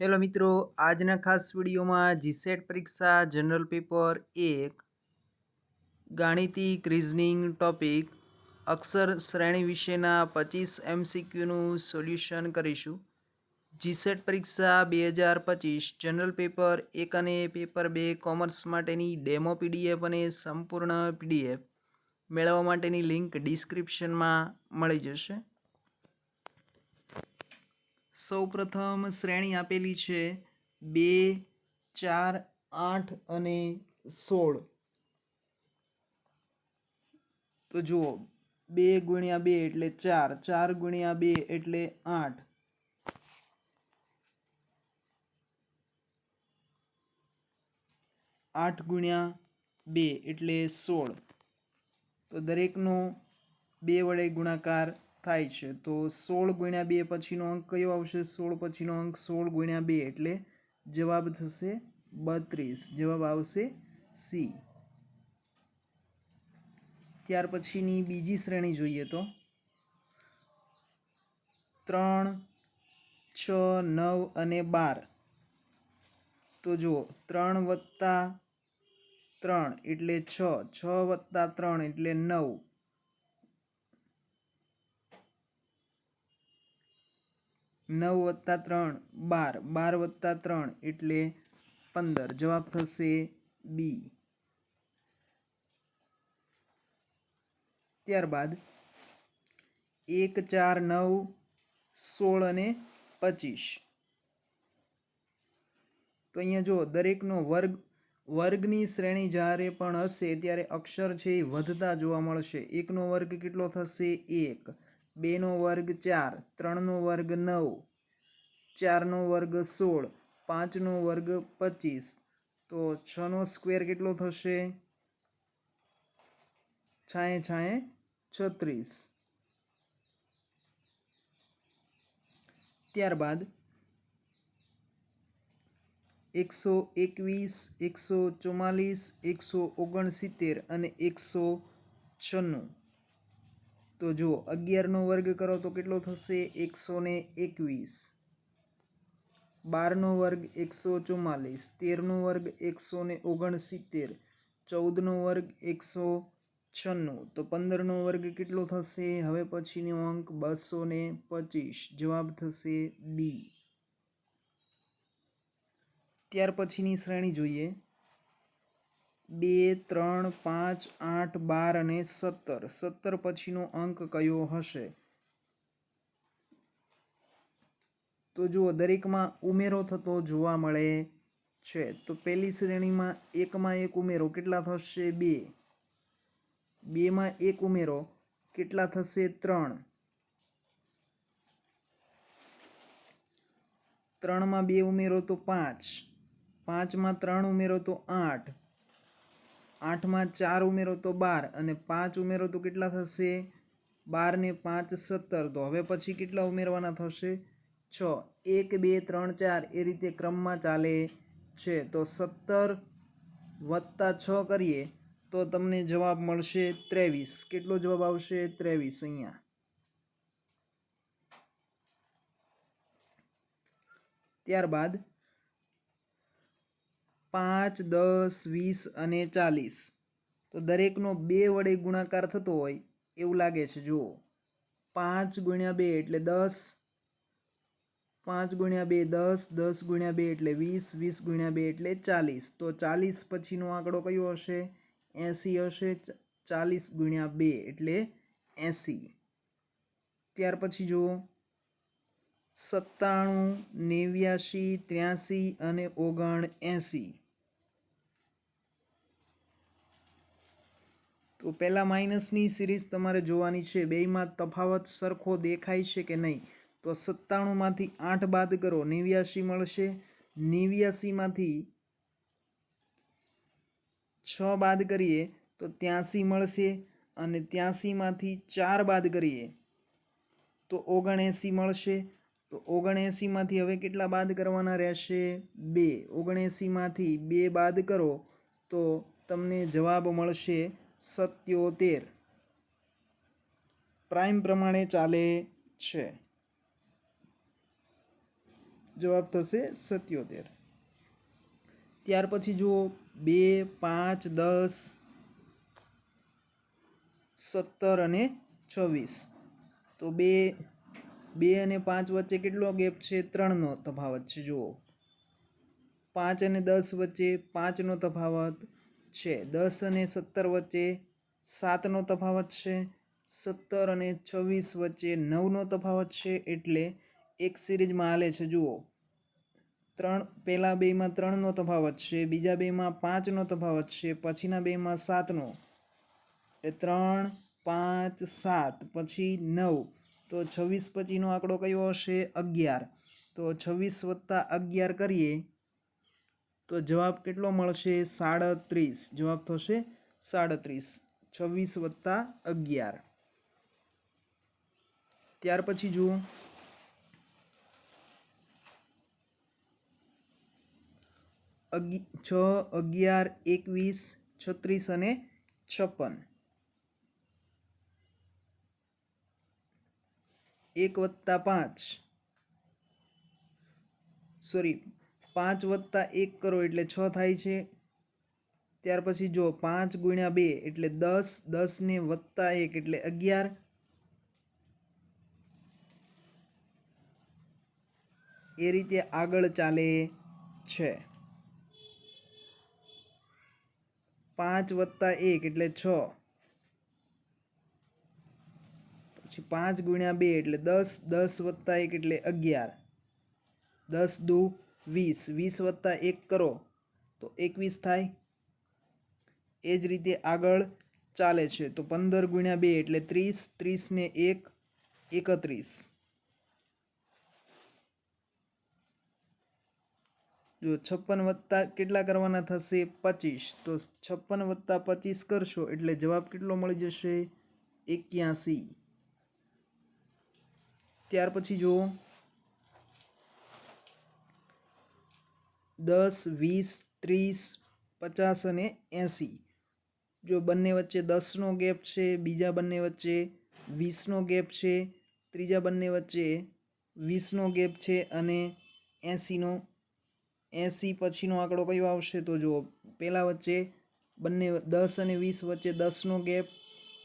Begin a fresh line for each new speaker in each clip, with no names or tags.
Hello મિત્રો, આજના ખાસ વિડીયોમાં જીસેટ પરીક્ષા, જનરલ પેપર એક, ગાણિતિક રિઝનિંગ ટોપિક, અક્ષર શ્રેણી વિશેના પચીસ એમસીક્યુનું સોલ્યુશન કરીશું. જીસેટ પરીક્ષા બે હજાર પચીસ, જનરલ પેપર એક અને પેપર બે કોમર્સ માટેની ડેમો પીડીએફ અને સંપૂર્ણ પીડીએફ. મેળવવા માટેની લિંક ડિસ્ક્રિપ્શનમાં મળી જશે. સૌપ્રથમ શ્રેણી આપેલી છે બે, ચાર, આઠ અને સોળ. તો જુઓ, બે ગુણ્યા બે એટલે ચાર ચાર ગુણ્યા બે એટલે આઠ. આઠ ગુણ્યા બે એટલે સોળ. તો દરેકનો બે વડે ગુણાકાર થાય છે. તો સોળ ગુણ્યા બે પછીનો અંક કયો આવશે? સોળ પછીનો અંક સોળ ગુણ્યા બે એટલે જવાબ થશે બત્રીસ. જવાબ આવશે સી. ત્યાર પછીની બીજી શ્રેણી જોઈએ તો. ત્રણ, છ, નવ અને બાર. તો જુઓ, ત્રણ વત્તા ત્રણ એટલે છ. છ વત્તા ત્રણ એટલે નવ. નવ વત્તા ત્રણ, બાર બાર વત્તા ત્રણ એટલે પંદર. જવાબ થશે બી ત્યારબાદ એક, ચાર, નવ, સોળ અને પચીસ. તો અહીંયા જો દરેકનો વર્ગ, વર્ગની શ્રેણી જ્યારે પણ હશે ત્યારે અક્ષર છે એ વધતા જોવા મળશે. એકનો વર્ગ કેટલો થશે? એક. બેનો વર્ગ ચાર, ત્રણનો વર્ગ નવ, ચારનો વર્ગ સોળ, પાંચનો વર્ગ પચીસ. તો છનો સ્ક્વેર કેટલો થશે? છાએ છાએ છત્રીસ. ત્યારબાદ એકસો એકવીસ, એકસો ચુમ્માલીસ એકસો ઓગણસિત્તેર અને એકસો છન્નું. તો જુઓ, અગિયારનો વર્ગ કરો તો કેટલો થશે? એકસો ને એકવીસ. બારનો વર્ગ એકસો ચુમ્માલીસ તેરનો વર્ગ એકસો ને ઓગણસિત્તેર. ચૌદનો વર્ગ એકસો છન્નું. તો પંદરનો વર્ગ કેટલો થશે? હવે પછીનો અંક બસો ને પચીસ. જવાબ થશે બી. ત્યાર પછીની શ્રેણી જોઈએ. બે, ત્રણ, પાંચ, આઠ, બાર અને સત્તર. સત્તર પછીનો અંક કયો હશે? તો જુઓ, દરેકમાં ઉમેરો થતો જોવા મળે છે. તો પહેલી શ્રેણીમાં એકમાં એક ઉમેરો કેટલા થશે? બે. બેમાં એક ઉમેરો કેટલા થશે? ત્રણ. ત્રણમાં બે ઉમેરો તો પાંચ. પાંચમાં ત્રણ ઉમેરો તો આઠ. આઠમાં ચાર ઉમેરો તો બાર અને પાંચ ઉમેરો તો કેટલા થશે? બાર ને પાંચ સત્તર. તો હવે પછી કેટલા ઉમેરવાના થશે? છ. એક, બે, ત્રણ, ચાર. એ રીતે ક્રમમાં ચાલે છે. તો સત્તર વત્તા છ કરીએ તો તમને જવાબ મળશે ત્રેવીસ. કેટલો જવાબ આવશે? ત્રેવીસ અહીંયા. ત્યારબાદ પાંચ, દસ, વીસ અને ચાલીસ. તો દરેકનો બે વડે ગુણાકાર થતો હોય, એવું લાગે છે. જુઓ. પાંચ ગુણ્યા બે એટલે દસ. પાંચ ગુણ્યા બે દસ દસ ગુણ્યા બે એટલે વીસ વીસ ગુણ્યા બે એટલે ચાલીસ. તો ચાલીસ પછીનો આંકડો કયો હશે? એંસી હશે ચાલીસ ગુણ્યા બે એટલે એંસી. ત્યાર પછી જુઓ. સત્તાણું, નેવ્યાશી, ત્ર્યાસી અને ઓગણ એંસી. તો પહેલાં માઇનસની સિરીઝ તમારે જોવાની છે. બેયમાં તફાવત સરખો દેખાય છે કે નહીં? તો સત્તાણુંમાંથી આઠ બાદ કરો. નેવ્યાશી મળશે. નેવ્યાસીમાંથી છ બાદ કરીએ તો ત્યાંસી મળશે અને ત્યાંસીમાંથી ચાર બાદ કરીએ તો ઓગણએંસી મળશે. તો ઓગણએંસીમાંથી હવે કેટલા બાદ કરવાના રહેશે? બે. ઓગણએંસીમાંથી બે બાદ કરો તો તમને જવાબ મળશે સત્યોતેર. પ્રાઇમ પ્રમાણે ચાલે છે. જવાબ થશે સત્યોતેર. ત્યાર પછી જુઓ, બે, પાંચ, દસ, સત્તર અને છવ્વીસ. તો બે બે અને પાંચ વચ્ચે કેટલો ગેપ છે? ત્રણનો તફાવત છે. જુઓ. પાંચ અને દસ વચ્ચે પાંચનો તફાવત છે. દસ અને સત્તર વચ્ચે સાતનો તફાવત છે. સત્તર અને છવ્વીસ વચ્ચે નવનો તફાવત છે એટલે એક સિરીઝમાં હાલે છે. જુઓ. ત્રણ, પહેલા બેમાં ત્રણનો તફાવત છે, બીજા બેમાં પાંચનો તફાવત છે, પછીના બેમાં સાતનો. એ ત્રણ, પાંચ, સાત, પછી નવ. તો છવ્વીસ પછીનો આંકડો કયો હશે? અગિયાર. તો છવ્વીસ વત્તા અગિયાર કરીએ તો જવાબ કેટલો મળશે? સાડત્રીસ. જવાબ થશે સાડત્રીસ. છવ્વીસ વત્તા અગિયાર. ત્યાર પછી જુઓ. અગી, છ, અગિયાર, એકવીસ, છત્રીસ અને છપ્પન. એક વત્તા પાંચ. સોરી પાંચ વત્તા એક કરો એટલે છ થાય છે. ત્યાર પછી જો પાંચ ગુણ્યા બે એટલે દસ દસને વત્તા એક એટલે અગિયાર. એ રીતે આગળ ચાલે છે. પાંચ વત્તા એક એટલે છ. પછી પાંચ ગુણ્યા બે એટલે દસ દસ વત્તા એક એટલે અગિયાર. દસ દુ વીસ વીસ વત્તા એક કરો, તો એકવીસ થાય. એ જ રીતે આગળ ચાલે છે. તો પંદર ગુણ્યા બે એટલે ત્રીસ ત્રીસને એક, એકત્રીસ. જો છપ્પન વત્તા કેટલા કરવાના થશે? પચીસ. તો છપ્પન વત્તા પચીસ કરશો એટલે જવાબ કેટલો મળી જશે? એક્યાસી. ત્યાર પછી જુઓ. દસ, વીસ, ત્રીસ, પચાસ અને એંસી. જો બંને વચ્ચે દસનો ગેપ છે, બીજા બંને વચ્ચે વીસનો ગેપ છે, ત્રીજા બંને વચ્ચે વીસનો ગેપ છે અને એંસીનો, એંસી પછીનો આંકડો કયો આવશે તો જુઓ પહેલાં વચ્ચે બંને દસ અને વીસ વચ્ચે દસનો ગેપ,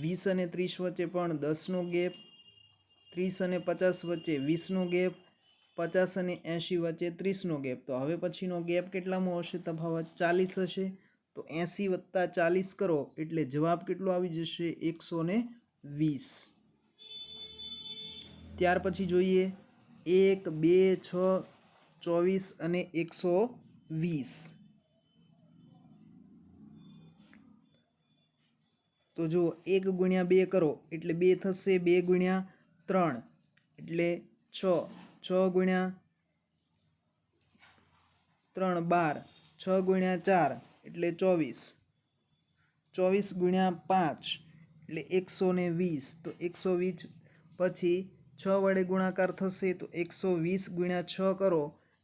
વીસ અને ત્રીસ વચ્ચે પણ દસનો ગેપ, ત્રીસ અને પચાસ વચ્ચે વીસનો ગેપ પચાસ અને એંશી વચ્ચે ત્રીસનો ગેપ. તો હવે પછીનો ગેપ કેટલામાં હશે? તફાવત ચાલીસ હશે. તો એંસી વત્તા ચાલીસ કરો, એટલે જવાબ કેટલો આવી જશે? એકસો ને વીસ. ત્યાર પછી જોઈએ. એક, બે, છ, ચોવીસ અને એકસો વીસ. તો જો એક ગુણ્યા બે કરો, એટલે બે થશે બે ગુણ્યા ત્રણ. એટલે છ. છ ગુણ્યા ત્રણ બાર, છ ગુણ્યા ચાર એટલે ચોવીસ. ચોવીસ ગુણ્યા પાંચ એટલે એકસો ને વીસ. તો એકસો વીસ પછી છ વડે ગુણાકાર થશે તો એકસો વીસ ગુણ્યા છ કરો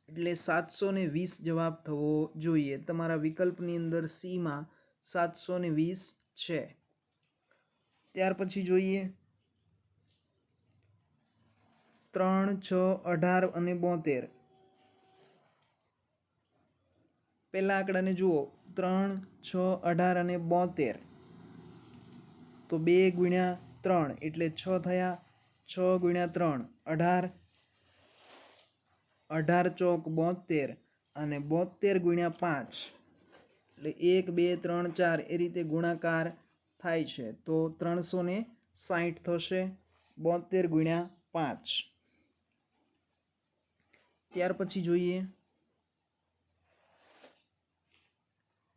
એટલે સાતસો ને વીસ જવાબ થવો જોઈએ. તમારા વિકલ્પની અંદર સીમાં સાતસો ને વીસ છે. ત્યાર પછી જોઈએ. ત્રણ, છ, અઢાર અને બોતેર. પહેલા આંકડાને જુઓ. ત્રણ, છ, અઢાર અને બોતેર. તો બે ગુણ્યા ત્રણ એટલે છ થયા છ ગુણ્યા ત્રણ. અઢાર અઢાર ચોક બોતેર અને બોતેર ગુણ્યા પાંચ. એટલે એક, બે, ત્રણ, ચાર એ રીતે ગુણાકાર થાય છે. તો ત્રણસો ને સાહીઠ થશે બોતેર ગુણ્યા પાંચ. ત્યાર પછી જોઈએ.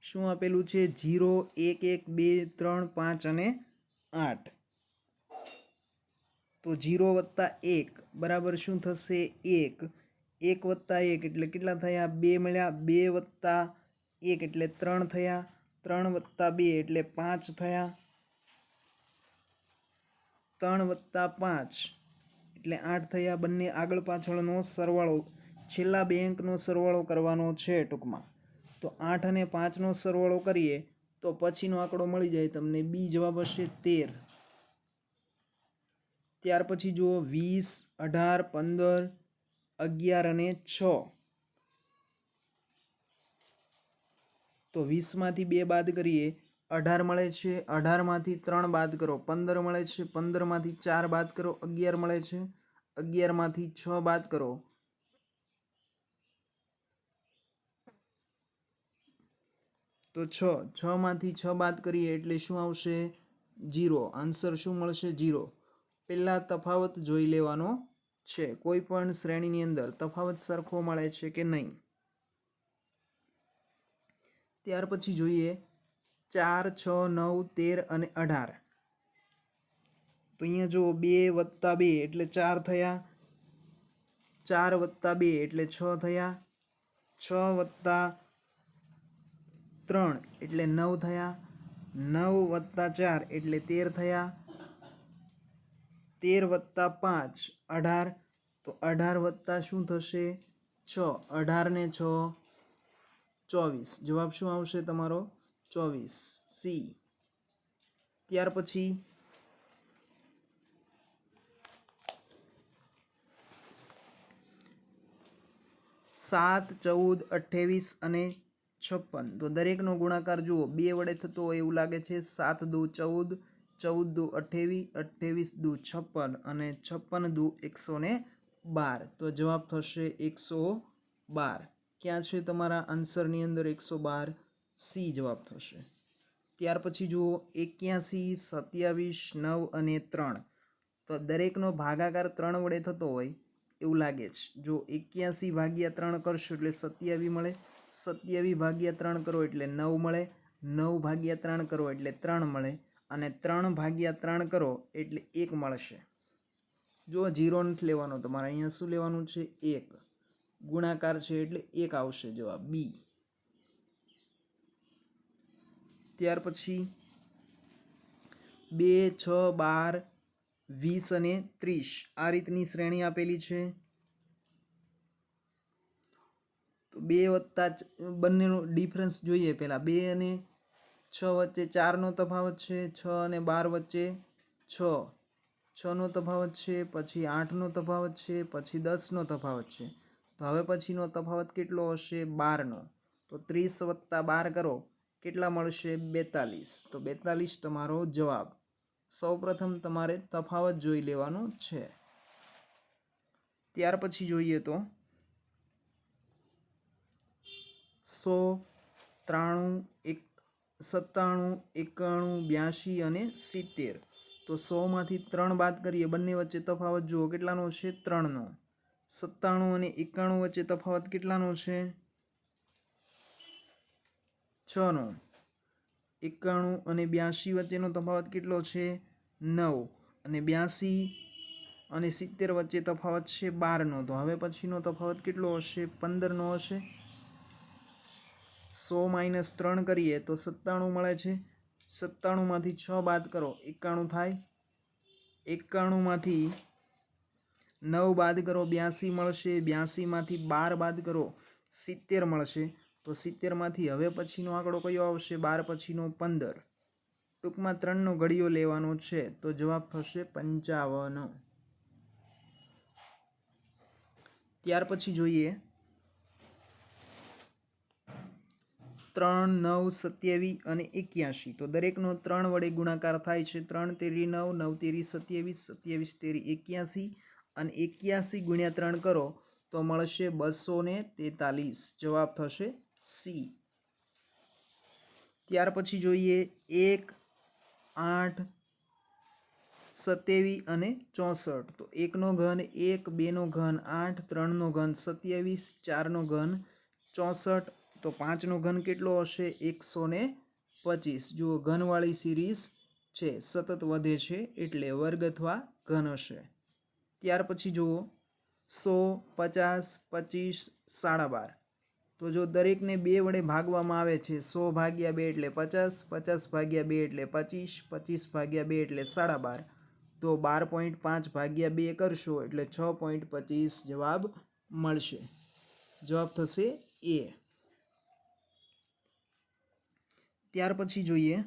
શું આપેલું છે? જીરો એક એક, બે, ત્રણ, પાંચ અને આઠ. તો જીરો વત્તા એક, બરાબર શું થશે? એક. એક વત્તા એક એટલે કેટલા થયા? બે મળ્યા, બે વત્તા એક એટલે ત્રણ થયા, ત્રણ વત્તા બે એટલે પાંચ થયા, ત્રણ વત્તા પાંચ એટલે આઠ થયા. બંને આગળ પાછળનો સરવાળો છેલ્લા બે અંકનો સરવાળો કરવાનો છે ટૂંકમાં. તો આઠ અને પાંચનો સરવાળો કરીએ, તો પછીનો આંકડો મળી જાય તમને બી જવાબ હશે તેર. ત્યાર પછી જુઓ વીસ, અઢાર, પંદર, અગિયાર અને છ. તો વીસમાંથી બે બાદ કરીએ, અઢાર મળે છે, અઢારમાંથી ત્રણ બાદ કરો, પંદર મળે છે, પંદરમાંથી ચાર બાદ કરો, અગિયાર મળે છે, અગિયારમાંથી છ બાદ કરો. તો છ છમાંથી છ બાદ કરીએ એટલે શું આવશે? જીરો આન્સર શું મળશે? જીરો પહેલાં તફાવત જોઈ લેવાનો છે. કોઈ પણ શ્રેણીની અંદર તફાવત સરખો મળે છે કે નહીં? ત્યાર પછી જોઈએ. ચાર, છ, નવ, તેર અને અઢાર. તો અહીંયા જો બે વત્તા બે એટલે ચાર થયા. ચાર વત્તા બે એટલે છ થયા. છ વત્તા ત્રણ એટલે નવ થયા. નવ વત્તા ચાર એટલે તેર થયા. તેર વત્તા પાંચ, અઢાર. તો અઢાર વત્તા શું થશે? છ. અઢાર ને છ, ચોવીસ. જવાબ શું આવશે તમારો? ચોવીસ. સી. ત્યાર પછી? સાત, ચૌદ, અઠ્ઠાવીસ અને છપ્પન. તો દરેકનો ગુણાકાર જુઓ. બે વડે થતો હોય એવું લાગે છે. સાત દુ ચૌદ ચૌદ દુ અઠ્ઠાવીસ અઠ્ઠાવીસ દુ છપ્પન અને છપ્પન દુ એકસો ને બાર. તો જવાબ થશે એકસો બાર. ક્યાં છે તમારા આન્સરની અંદર એકસો બાર? સી જવાબ થશે. ત્યાર પછી જુઓ. એક્યાસી, સત્યાવીસ, નવ અને ત્રણ. તો દરેકનો ભાગાકાર ત્રણ વડે થતો હોય એવું લાગે છે. જો એક્યાસી ભાગ્યા ત્રણ કરશો એટલે સત્યાવી મળે. સત્યાવી ભાગ્યા ત્રણ કરો એટલે નવ મળે, નવ ભાગ્યા ત્રણ કરો એટલે ત્રણ મળે અને ત્રણ ભાગ્યા ત્રણ કરો એટલે એક મળશે. જો જીરો નથી લેવાનો તમારે અહીંયા શું લેવાનું છે? એક. ગુણાકાર છે એટલે એક આવશે જવાબ. બી. ત્યાર પછી બે, છ, બાર, વીસ અને ત્રીસ. આ રીતની શ્રેણી આપેલી છે. તો બે વત્તા બંનેનો ડિફરન્સ જોઈએ પહેલાં. બે અને છ વચ્ચે ચારનો તફાવત છે, છ અને બાર વચ્ચે છ. છનો તફાવત છે, પછી આઠનો તફાવત છે, પછી દસનો તફાવત છે. તો હવે પછીનો તફાવત કેટલો હશે? બારનો. તો ત્રીસ વત્તા બાર કરો. કેટલા મળશે? બેતાલીસ. તો બેતાલીસ તમારો જવાબ. સૌપ્રથમ તમારે તફાવત જોઈ લેવાનો છે. ત્યાર પછી જોઈએ તો સો ત્રાણું એક, સત્તાણું, એકાણું બ્યાસી અને સિત્તેર. તો સોમાંથી ત્રણ બાદ કરીએ, બંને વચ્ચે તફાવત જુઓ, કેટલાનો છે? ત્રણનો. સત્તાણું અને એકાણું વચ્ચે તફાવત કેટલાનો છે? છનો. એકાણું અને બ્યાસી વચ્ચેનો તફાવત કેટલો છે? નવ. અને બ્યાસી અને સિત્તેર વચ્ચે તફાવત છે બારનો. તો હવે પછીનો તફાવત કેટલો હશે? પંદરનો હશે. સો માઇનસ ત્રણ કરીએ તો સત્તાણું મળે છે. સત્તાણુંમાંથી છ બાદ કરો, એકાણું થાય. એકાણુંમાંથી નવ બાદ કરો, બ્યાસી મળશે. બ્યાસીમાંથી બાર બાદ કરો, સિત્તેર મળશે. તો સિત્તેરમાંથી હવે પછીનો આંકડો કયો આવશે? બાર પછીનો પંદર. ટૂંકમાં ત્રણનો ઘડિયો લેવાનો છે. તો જવાબ થશે પંચાવન. ત્યાર પછી જોઈએ ત્રણ, નવ, સત્યાવીસ અને એક્યાસી તો દરેકનો ત્રણ વડે ગુણાકાર થાય છે ત્રણ, તેરી, નવ નવ, તેરી, સત્યાવીસ સત્યાવીસ, તેરી એક્યાસી અને એક્યાસી ગુણ્યા ત્રણ કરો તો મળશે બસો ને તેતાલીસ. જવાબ થશે સી. ત્યાર પછી જોઈએ એક, આઠ, સત્યાવીસ અને ચોસઠ. તો એકનો ઘન એક, બેનો ઘન આઠ, ત્રણનો ઘન સત્યાવીસ, ચારનો ઘન ચોસઠ તો પાંચનો ઘન કેટલો હશે? એકસો ને પચીસ. જુઓ, ઘનવાળી સિરીઝ છે. સતત વધે છે એટલે વર્ગ અથવા ઘન હશે. ત્યાર પછી જુઓ, સો, પચાસ, પચીસ સાડા બાર તો જો દરેકને બે વડે ભાગવામાં આવે છે, સો ભાગ્યા બે એટલે પચાસ પચાસ ભાગ્યા બે એટલે પચીસ પચીસ ભાગ્યા બે એટલે સાડા બાર તો બાર પોઈન્ટ પાંચ ભાગ્યા બે કરશો એટલે છ પોઈન્ટ પચીસ જવાબ મળશે. જવાબ થશે એ. ત્યાર પછી જોઈએ.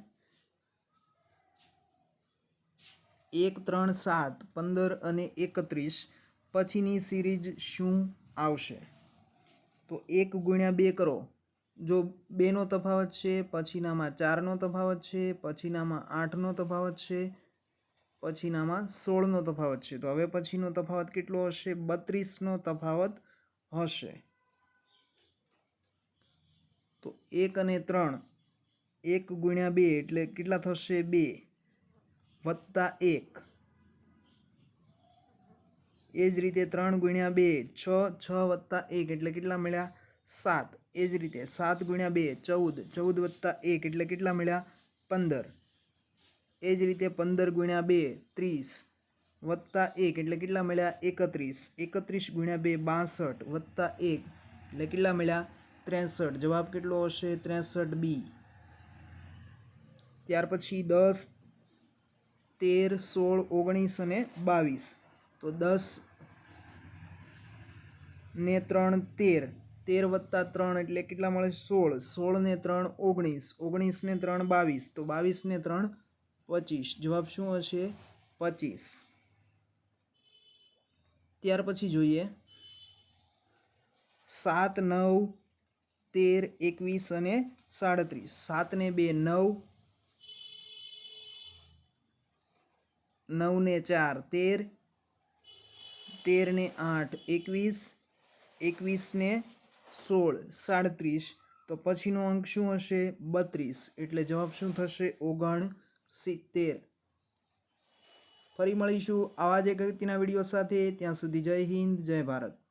એક, ત્રણ, સાત, પંદર અને એકત્રીસ. પછીની સિરીઝ શું આવશે? તો એક ગુણ્યા બે કરો. જો બેનો તફાવત છે, પછીનામાં ચારનો તફાવત છે, પછીનામાં આઠનો તફાવત છે, પછીનામાં સોળનો તફાવત છે. તો હવે પછીનો તફાવત કેટલો હશે? બત્રીસનો તફાવત હશે. તો એક અને ત્રણ. એક ગુણ્યા બે એટલે કેટલા થશે બે? વત્તા એક. એ જ રીતે ત્રણ ગુણ્યા બે, છ છ વત્તા એક એટલે કેટલા મળ્યા? સાત. એ જ રીતે સાત ગુણ્યા બે, ચૌદ. ચૌદ વત્તા એક એટલે કેટલા મળ્યા? પંદર. એ જ રીતે પંદર ગુણ્યા બે, ત્રીસ. વત્તા એક એટલે કેટલા મળ્યા? એકત્રીસ. એકત્રીસ ગુણ્યા બે, બાસઠ. વત્તા એક એટલે કેટલા મળ્યા? ત્રેસઠ. જવાબ કેટલો હશે? ત્રેસઠ બી. ત્યાર પછી દસ, તેર, સોળ, ઓગણીસ અને બાવીસ. તો દસ ને ત્રણ તેર. તેર વત્તા ત્રણ એટલે કેટલા મળે? સોળ. સોળ ને ત્રણ ઓગણીસ. ઓગણીસ ને ત્રણ બાવીસ. તો બાવીસ ને ત્રણ પચીસ. જવાબ શું હશે? પચીસ. ત્યાર પછી જોઈએ. સાત, નવ, તેર, એકવીસ અને સાડત્રીસ. સાત ને બે, નવ નવ ને ચાર, તેર. તેર ને આઠ, એકવીસ. એકવીસ ને સોળ, સાડત્રીસ. તો પછીનો અંક શું હશે? બત્રીસ. એટલે જવાબ શું થશે? ઓગણ સિત્તેર. ફરી મળીશું આવા જ એક અગત્યના વીડિયો સાથે. ત્યાં સુધી જય હિન્દ, જય ભારત.